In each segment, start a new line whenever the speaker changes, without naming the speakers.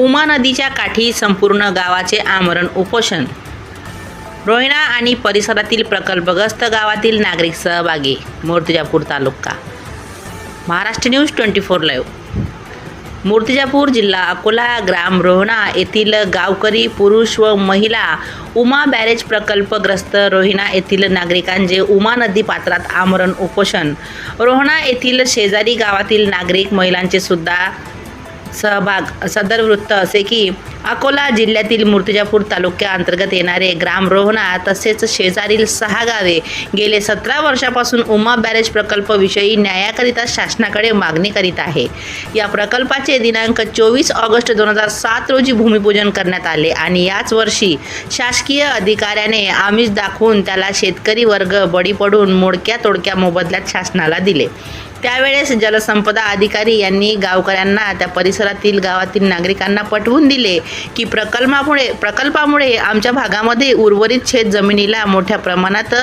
उमा नदीच्या काठी संपूर्ण गावाचे आमरण उपोषण. रोहिणा आणि परिसरातील प्रकल्पग्रस्त गावातील नागरिक सहभागी Murtijapur taluka. Maharashtra news twenty four live. Murtijapur जिल्हा अकोला ग्राम रोहणा येथील गावकरी पुरुष व महिला उमा बॅरेज प्रकल्पग्रस्त रोहिणा येथील नागरिकांचे उमा नदी पात्रात आमरण उपोषण. रोहणा येथील शेजारी गावातील नागरिक महिलांचे सुद्धा सहभाग सदर वृत्त असे की अकोला जिल्ह्यातील मूर्तिजापूर तालुक्याअंतर्गत येणारे ग्राम रोहणा तसेच शेजारील सहा गावे गेले सतरा वर्षापासून उमा बॅरेज प्रकल्पविषयी न्यायाकरिता शासनाकडे मागणी करीत आहे. या प्रकल्पाचे दिनांक चोवीस ऑगस्ट दोन हजार सात रोजी भूमिपूजन करण्यात आले आणि याच वर्षी शासकीय अधिकाऱ्याने आमिष दाखवून त्याला शेतकरी वर्ग बळी पडून मोडक्या तोडक्या मोबदल्यात शासनाला दिले. त्यावेळेस जलसंपदा अधिकारी यांनी गावकऱ्यांना त्या परिसरातील गावातील नागरिकांना पटवून दिले की प्रकल्पामुळे प्रकल्पामुळे आमच्या भागामध्ये उर्वरित शेत जमिनीला मोठ्या प्रमाणात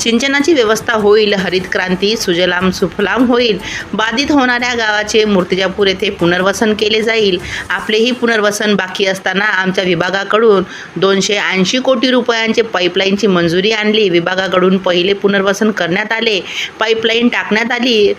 सिंचनाची व्यवस्था होईल हरित क्रांती सुजलाम सुफलाम होईल. बाधित होणाऱ्या गावाचे मूर्तिजापूर येथे पुनर्वसन केले जाईल. आपलेही पुनर्वसन बाकी असताना आमच्या विभागाकडून दोनशे ऐंशी कोटी रुपयांचे पाईपलाईनची मंजुरी आणली. विभागाकडून पहिले पुनर्वसन करण्यात आले. पाईपलाईन टाकण्यात आली.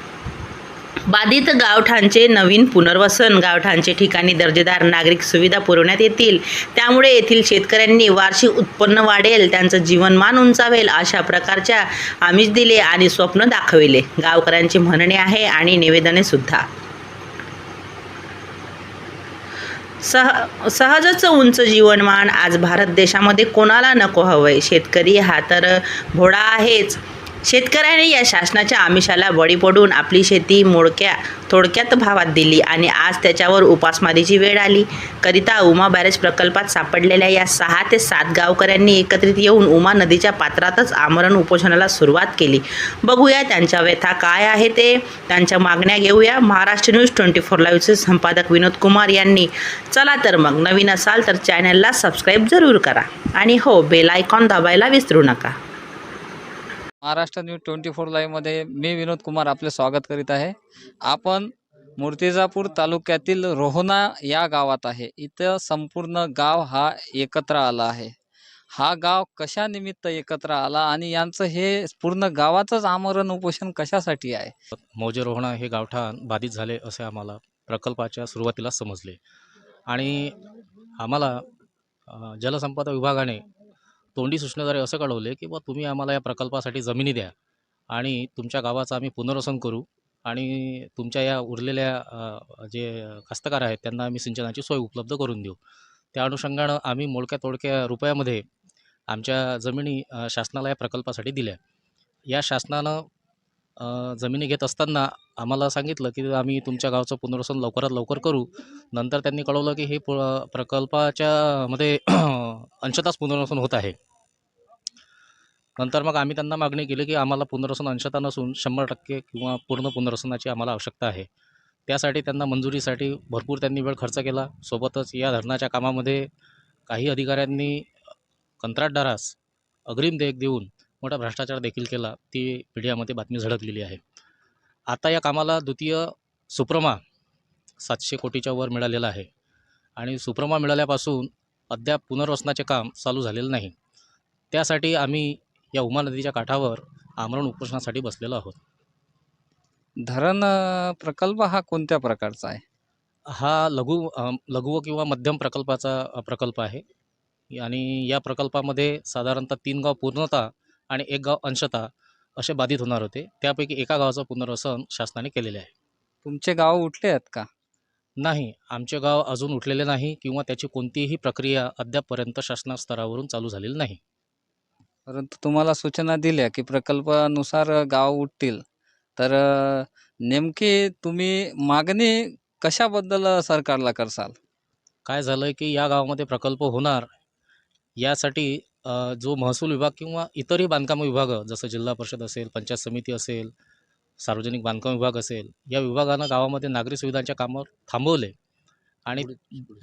बाधित गावठाणचे नवीन पुनर्वसन गावठाणचे ठिकाणी दर्जेदार नागरिक सुविधा पुरवण्यात येतील. त्यामुळे येथील शेतकऱ्यांनी वार्षिक उत्पन्न वाढेल त्यांचं जीवनमान उंचावेल अशा प्रकारच्या आमिष दिले आणि स्वप्न दाखविले. गावकऱ्यांचे म्हणणे आहे आणि निवेदने सुद्धा. सह सहजच उंच जीवनमान आज भारत देशामध्ये कोणाला नको हवंय? शेतकरी हा तर घोडा आहेच. शेतकऱ्याने या शासनाच्या आमिषाला बळी पडून आपली शेती मोडक्या थोडक्यात भावात दिली आणि आज त्याच्यावर उपासमारीची वेळ आली. करिता उमा बॅरेज प्रकल्पात सापडलेल्या या सहा ते सात गावकऱ्यांनी एकत्रित येऊन उमा नदीच्या पात्रातच आमरण उपोषणाला सुरुवात केली. बघूया त्यांच्या व्यथा काय आहे ते. त्यांच्या मागण्या घेऊया. महाराष्ट्र न्यूज ट्वेंटी फोर लाईव्हचे संपादक विनोद कुमार यांनी. चला तर मग नवीन असाल तर चॅनलला सबस्क्राईब जरूर करा. आणि हो बेल आयकॉन दाबायला विसरू नका.
महाराष्ट्र न्यूज ट्वेंटी फोर लाईव्हमध्ये मी विनोद कुमार आपले स्वागत करीत आहे. आपण मूर्तिजापूर तालुक्यातील रोहना या गावात आहे. इथं संपूर्ण गाव हा एकत्र आला आहे. हा गाव कशा निमित्त एकत्र आला आणि यांचं हे पूर्ण गावाचंच आमरण उपोषण कशासाठी आहे?
मौजे रोहणा हे गावठाण बाधित झाले असे आम्हाला प्रकल्पाच्या सुरुवातीला समजले. आणि आम्हाला जलसंपदा विभागाने तोंडी सूचनेद्वारे असं कळवले की बा तुम्ही आम्हाला या प्रकल्पासाठी जमिनी द्या आणि तुमच्या गावाचं आम्ही पुनर्वसन करू आणि तुमच्या या उरलेल्या जे कास्तकार आहेत त्यांना आम्ही सिंचनाची सोय उपलब्ध करून देऊ. त्या अनुषंगानं आम्ही मोडक्या तोडक्या रुपयामध्ये आमच्या जमिनी शासनाला या प्रकल्पासाठी दिल्या. या शासनानं जमिनी घेत असताना आम्हाला सांगितलं की आम्ही तुमच्या गावचं पुनर्वसन लवकरात लवकर करू. नंतर त्यांनी कळवलं की हे प प्रकल्पाच्या मध्ये अंशताच पुनर्वसन होत आहे. नंतर मग आम्ही त्यांना मागणी केली की आम्हाला पुनर्वसन अंशता नसून शंभर टक्के किंवा पूर्ण पुनर्वसनाची आम्हाला आवश्यकता आहे. त्यासाठी त्यांना मंजुरीसाठी भरपूर त्यांनी वेळ खर्च केला. सोबतच या धरणाच्या कामामध्ये काही अधिकाऱ्यांनी कंत्राटदारास अग्रिम देयक देऊन मोठा भ्रष्टाचार देखील केला ती मीडियामध्ये बातमी झळकलेली आहे. आता या कामाला द्वितीय सुप्रमा सातशे कोटीच्या वर मिळालेला आहे. आणि सुप्रमा मिळाल्यापासून अद्याप पुनर्वसनाचे काम चालू झालेलं नाही. त्यासाठी आम्ही या उमा नदीच्या काठावर आमरण उपोषणासाठी बसलेलो आहोत.
धरण प्रकल्प हा कोणत्या प्रकारचा आहे?
हा लघु लघु किंवा मध्यम प्रकल्पाचा प्रकल्प आहे. आणि या प्रकल्पामध्ये साधारणतः तीन गाव पूर्णतः आणि एक गाव अंशतः असे बाधित होणार होते. त्यापैकी एका गावाचं पुनर्वसन शासनाने केलेले आहे.
तुमचे गाव उठले आहेत का?
नाही आमचे गाव अजून उठलेले नाही किंवा त्याची कोणतीही प्रक्रिया अद्यापपर्यंत शासना स्तरावरून चालू झालेली नाही.
परंतु तुम्हाला सूचना दिल्या की प्रकल्पानुसार गाव उठतील. तर नेमकी तुम्ही मागणी कशाबद्दल सरकारला करसाल?
काय झालं की या गावामध्ये प्रकल्प होणार यासाठी जो महसूल विभाग किंवा इतरही बांधकाम विभाग जसं जिल्हा परिषद असेल पंचायत समिती असेल सार्वजनिक बांधकाम विभाग असेल या विभागानं गावामध्ये नागरी सुविधांच्या कामावर थांबवले. आणि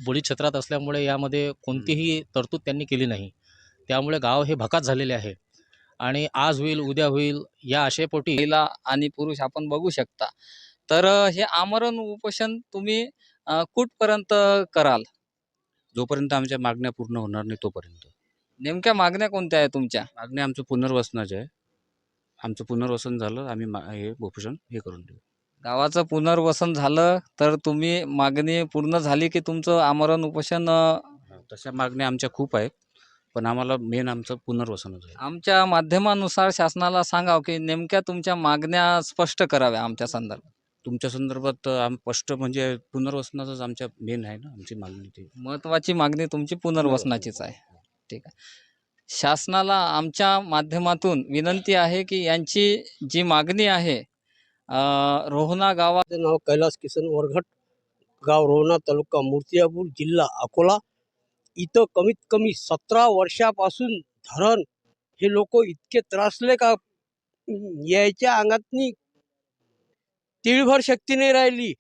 बुडी क्षेत्रात असल्यामुळे यामध्ये कोणतीही तरतूद त्यांनी केली नाही. त्यामुळे गाव हे भकात झालेले आहे. आणि आज होईल उद्या होईल या आशेपोटी
महिला आणि पुरुष आपण बघू शकता. तर हे आमरण उपोषण तुम्ही कुठपर्यंत कराल?
जोपर्यंत आमच्या मागण्या पूर्ण होणार नाही तोपर्यंत.
नेमक्या मागण्या कोणत्या आहेत तुमच्या?
मागण्या आमचं पुनर्वसनाच्या आहे. आमचं पुनर्वसन झालं आम्ही मा हे उपोषण हे करून देऊ.
गावाचं पुनर्वसन झालं तर तुम्ही मागणी पूर्ण झाली की तुमचं आमरण उपोषण अ,
तशा मागण्या आमच्या खूप आहेत पण आम्हाला मेन आमचं पुनर्वसनच आहे.
आमच्या माध्यमानुसार शासनाला सांगाव की नेमक्या तुमच्या मागण्या स्पष्ट कराव्या आमच्या संदर्भात.
तुमच्या संदर्भात आम स्पष्ट म्हणजे पुनर्वसनाचंच आमच्या मेन आहे ना आमची मागणी ती.
महत्त्वाची मागणी तुमची पुनर्वसनाचीच आहे. ठीक आहे. शासनाला आमच्या माध्यमातून विनंती आहे की यांची जी मागणी आहे रोहना
गावाचं नाव कैलास किसन वरघट गाव रोहना तालुका मूर्तिजापूर जिल्हा अकोला. इथं कमीत कमी सतरा वर्षापासून धरण हे लोक इतके त्रासले का? यायच्या अंगातनी तिळभर शक्ती नाही राहिली.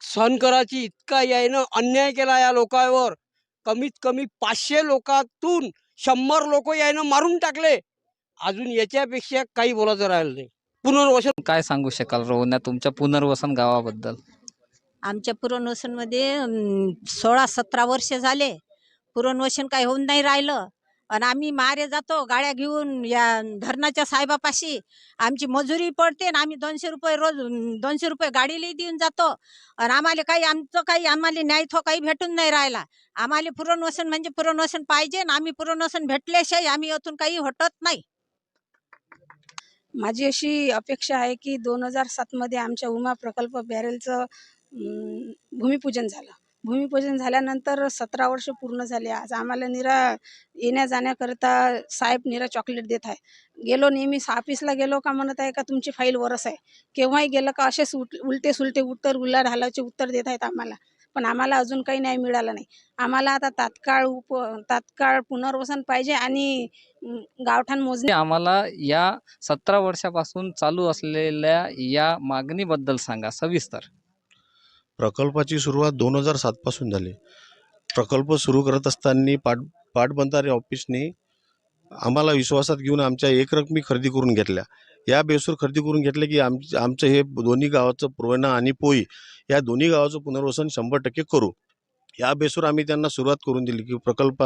सहन करायची इतका यायनं अन्याय केला या लोकांवर. कमीत कमी पाचशे लोकातून शंभर लोक यायनं मारून टाकले. अजून याच्यापेक्षा काही बोलायचं राहिलं नाही. पुनर्वसन
काय सांगू शकाल रोहना तुमच्या पुनर्वसन गावाबद्दल?
आमच्या पुरणवसनमध्ये अं, सोळा सतरा वर्ष झाले. पुरणवसन काही होऊन नाही राहिलं. आणि आम्ही मारे जातो गाड्या घेऊन या धरणाच्या साहेबापाशी. आमची मजुरी पडते आणि आम्ही दोनशे रुपये रोज दोनशे रुपये गाडीलाही देऊन जातो. आणि आम्हाला काही आमचं काही आम्हाला न्याय तो काही भेटून नाही राहिला. आम्हाला पुरणवसन म्हणजे पुरणवसन पाहिजे आणि आम्ही पुरणवसन भेटल्याशिवाय आम्ही यातून काही हटत नाही.
माझी अशी अपेक्षा आहे की दोन हजार सातमध्ये आमच्या उमा प्रकल्प बॅरेलचं भूमिपूजन झालं. भूमिपूजन झाल्यानंतर सतरा वर्ष पूर्ण झाले. आज आम्हाला निरा येण्या जाण्याकरिता साहेब निरा चॉकलेट देत आहे. गेलो नेहमी ऑफिसला गेलो का म्हणत आहे का तुमची फाईल वरस आहे. केव्हाही गेलं का असेच उल उलटे सुलटे उत्तर उल्ला ढालाचे उत्तर देत आहेत आम्हाला. पण आम्हाला अजून काही न्याय मिळाला नाही. आम्हाला आता तात्काळ उप तात्काळ पुनर्वसन पाहिजे आणि गावठाण मोजणी
आम्हाला या सतरा वर्षापासून चालू असलेल्या या मागणीबद्दल सांगा सविस्तर.
प्रकल्पाची सुरुवात दोन हजार सातपासून झाली. प्रकल्प सुरू करत असताना पाट पाटबंधारे ऑफिसने आम्हाला विश्वासात घेऊन आमच्या एकरकमी खरेदी करून घेतल्या. या बेसूर खरेदी करून घेतले की आम आमचं हे दोन्ही गावाचं पुरवणा आणि पोई या दोन्ही गावाचं पुनर्वसन शंभर टक्के करू. या बेसवर आम्ही त्यांना सुरुवात करून दिली की प्रकल्प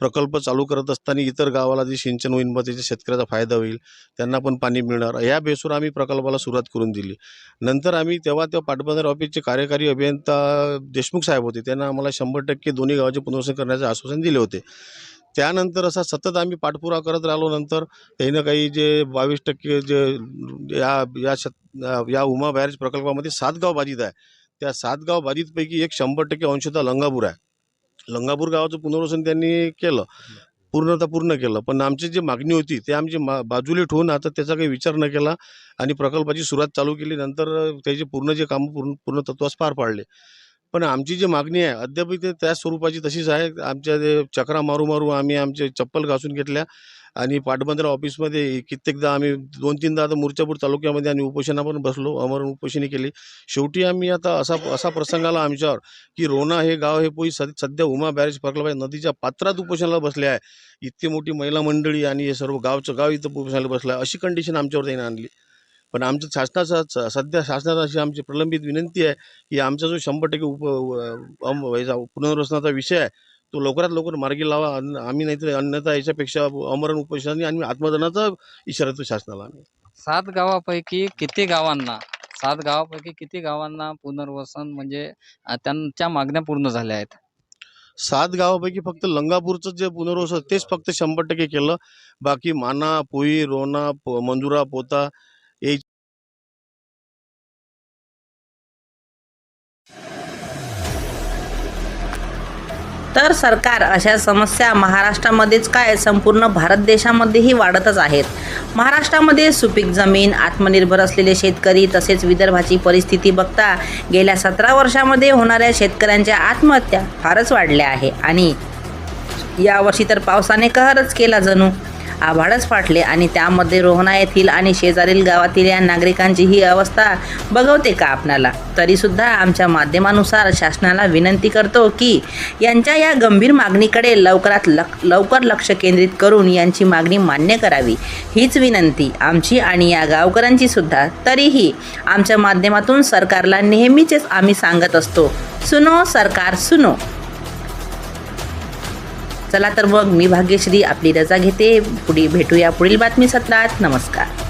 प्रकल्प चालू करत असताना इतर गावाला जे सिंचन होईल मग त्याच्या शेतकऱ्याचा फायदा होईल त्यांना पण पाणी मिळणार. या बेसवर आम्ही प्रकल्पाला सुरुवात करून दिली. नंतर आम्ही तेव्हा त्या पाटबंधारे ऑफिसचे कार्यकारी अभियंता देशमुख साहेब होते. त्यांना आम्हाला शंभर टक्के दोन्ही गावाचे पुनर्वसन करण्याचे आश्वासन दिले होते. त्यानंतर असा सतत आम्ही पाठपुरा करत राहिलो. नंतर त्यानं काही जे बावीस टक्के जे या या शत या उमा बॅरेज प्रकल्पामध्ये सात गाव बाधित आहे. त्या सात गाव बाधितपैकी एक शंभर टक्के अंशतः लंगापूर आहे. लंगापूर गावाचं पुनर्वसन त्यांनी केलं. पूर्णतः पूर्ण केलं. पण आमची जी मागणी होती ते आमची मा बाजूला ठेवून आता त्याचा काही विचार न केला आणि प्रकल्पाची सुरुवात चालू केली. नंतर त्याचे पूर्ण जे कामं पूर्ण पूर्ण तत्वास पार पाडले. पण आमची जी मागणी आहे अद्याप ते त्याच स्वरूपाची तशीच आहे. आमच्या ते चक्रा मारू मारू आम्ही आमचे चप्पल घासून घेतल्या आणि पाटबंदरा ऑफिसमध्ये कित्येकदा आम्ही दोन तीनदा आता मुर्चापूर तालुक्यामध्ये आम्ही उपोषणा पण बसलो अमरण उपोषणी केली. शेवटी आम्ही आता असा असा प्रसंग आला आमच्यावर की रोना हे गाव हे पोई सद सध्या उमा बॅरेज प्रकल्प पाहिजे नदीच्या पात्रात उपोषणाला बसले आहे. इतकी मोठी महिला मंडळी आणि हे सर्व गावचं गाव इथं उपोषणाला बसलं आहे. अशी कंडिशन आमच्यावर त्यांनी आणली. पण आमचं शासनाचा सध्या शासनाचा अशी आमची प्रलंबित विनंती आहे की आमचा जो शंभर टक्के उप याचा पुनर्वसनाचा विषय आहे तो लवकरात लवकर मार्गी लावा. आम्ही नाहीतर अन्यथा याच्यापेक्षा अमरण उपोषणाने आणि आत्मदनाचा इशारा देतो शासनाला आम्ही.
सात गावापैकी किती गावांना सात गावापैकी किती गावांना पुनर्वसन म्हणजे त्यांच्या मागण्या पूर्ण झाल्या आहेत?
सात गावापैकी फक्त लंगापूरचं जे पुनर्वसन तेच फक्त शंभर टक्के केलं. बाकी माना पोई रोना पो- मंजुरा पोता
तर सरकार अशा समस्या महाराष्ट्रामध्येच काय? संपूर्ण भारत देशामध्येही वाढतच आहेत. महाराष्ट्रामध्ये सुपीक जमीन आत्मनिर्भर असलेले शेतकरी तसेच विदर्भाची परिस्थिती बघता गेल्या सतरा वर्षामध्ये होणाऱ्या शेतकऱ्यांच्या आत्महत्या फारच वाढल्या आहे. आणि यावर्षी तर पावसाने कहरच केला जणू. आभाळच फाटले आणि त्यामध्ये रोहना येथील आणि शेजारील गावातील या नागरिकांची ही अवस्था बघवते का आपणाला? तरीसुद्धा आमच्या माध्यमानुसार शासनाला विनंती करतो की यांच्या या गंभीर मागणीकडे लवकरात लक लवकर लक्ष केंद्रित करून यांची मागणी मान्य करावी. हीच विनंती आमची आणि या गावकऱ्यांची सुद्धा. तरीही आमच्या माध्यमातून सरकारला नेहमीचेच आम्ही सांगत असतो सुनो सरकार सुनो. चला तर मग मी भाग्यश्री आपली रजा घेते. पुढे भेटूया पुढील बातमी सत्रात नमस्कार.